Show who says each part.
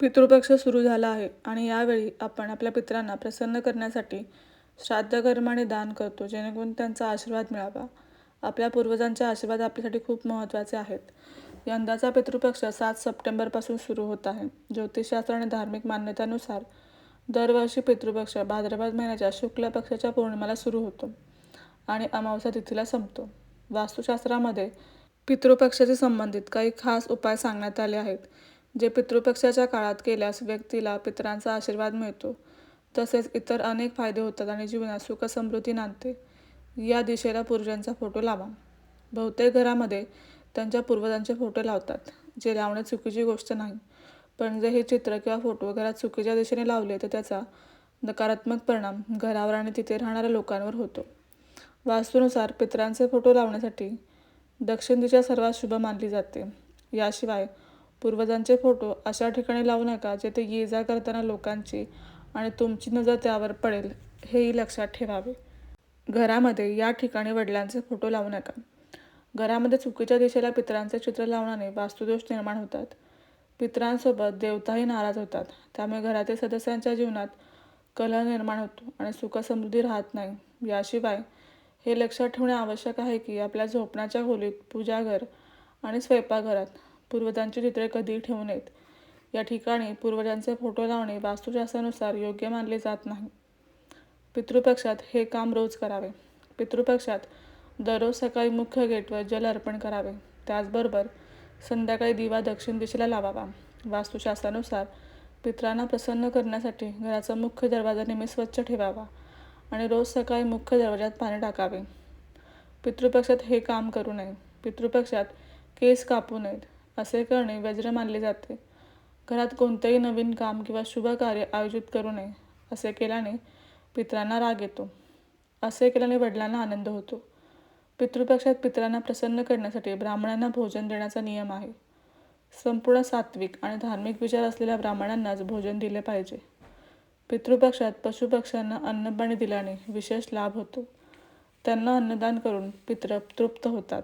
Speaker 1: पितृपक्ष सुरू झाला आहे आणि यावेळी आपण आपल्या पित्रांना प्रसन्न करण्यासाठी श्राद्धकर्म आणि दान करतो जेणेकरून त्यांचा आशीर्वाद मिळावा. आपल्या पूर्वजांचे आशीर्वाद आपल्यासाठी खूप महत्त्वाचे आहेत. यंदाचा पितृपक्ष सात सप्टेंबरपासून सुरू होत आहे. ज्योतिषशास्त्र आणि धार्मिक मान्यतानुसार दरवर्षी पितृपक्ष भाद्रपद महिन्याच्या शुक्ल पक्षाच्या पौर्णिमेला सुरू होतो आणि अमावस्या तिथीला संपतो. वास्तुशास्त्रामध्ये पितृपक्षाशी संबंधित काही खास उपाय सांगण्यात आले आहेत. जे पितृपक्षाच्या काळात केल्यास व्यक्तीला पितरांचा आशीर्वाद मिळतो. तसेच इतर अनेक फायदे होतात आणि जीवनात सुखसमृद्धी नांदते. या दिशेला पूर्वजांचा फोटो लावा. बहुतेक घरामध्ये त्यांच्या पूर्वजांचे फोटो लावतात जे लावणे चुकीची गोष्ट नाही. पण जर हे चित्र किंवा फोटो घरात चुकीच्या दिशेने लावले तर त्याचा नकारात्मक परिणाम घरावर आणि तिथे राहणाऱ्या लोकांवर होतो. वास्तूनुसार पितरांचे फोटो लावण्यासाठी दक्षिण दिशा सर्वात शुभ मानली जाते. याशिवाय पूर्वजांचे फोटो अशा ठिकाणी लावू नका जेथे ये जा करताना लोकांची आणि तुमची नजर त्यावर पडेल हेही लक्षात ठेवावे. घरामध्ये या ठिकाणी वडिलांचे फोटो लावू नका. घरामध्ये चुकीच्या दिशेला पितरांचे चित्र लावण्याने वास्तुदोष निर्माण होतात. पितरांसोबत देवताही नाराज होतात. त्यामुळे घरातील सदस्यांच्या जीवनात कलह निर्माण होतो आणि सुखसमृद्धी राहत नाही. याशिवाय हे लक्षात ठेवणे आवश्यक आहे की आपल्या झोपण्याच्या खोलीत पूजाघर आणि स्वयंपाकघरात पूर्वजांची चित्रे कधीही ठेवू नयेत. या ठिकाणी पूर्वजांचे फोटो लावणे वास्तुशास्त्रानुसार योग्य मानले जात नाही. पितृपक्षात हे काम रोज करावे. पितृपक्षात दररोज सकाळी मुख्य गेटवर जल अर्पण करावे. त्याचबरोबर संध्याकाळी दिवा दक्षिण दिशेला लावावा. वास्तुशास्त्रानुसार पितरांना प्रसन्न करण्यासाठी घराचा मुख्य दरवाजा नेहमी स्वच्छ ठेवावा आणि रोज सकाळी मुख्य दरवाजात पाणी टाकावे. पितृपक्षात हे काम करू नये. पितृपक्षात केस कापू नयेत. असे करणे वज्र मानले जाते. घरात कोणतेही नवीन काम किंवा शुभ कार्य आयोजित करू नये असे केल्याने पितरांना राग येतो. असे केल्याने वडिलांना आनंद होतो. पितृपक्षात पितरांना प्रसन्न करण्यासाठी ब्राह्मणांना भोजन देण्याचा नियम आहे. संपूर्ण सात्विक आणि धार्मिक विचार असलेल्या ब्राह्मणांनाच भोजन दिले पाहिजे. पितृपक्षात पशुपक्ष्यांना अन्नपाणी दिल्याने विशेष लाभ होतो. त्यांना अन्नदान करून पितृ तृप्त होतात.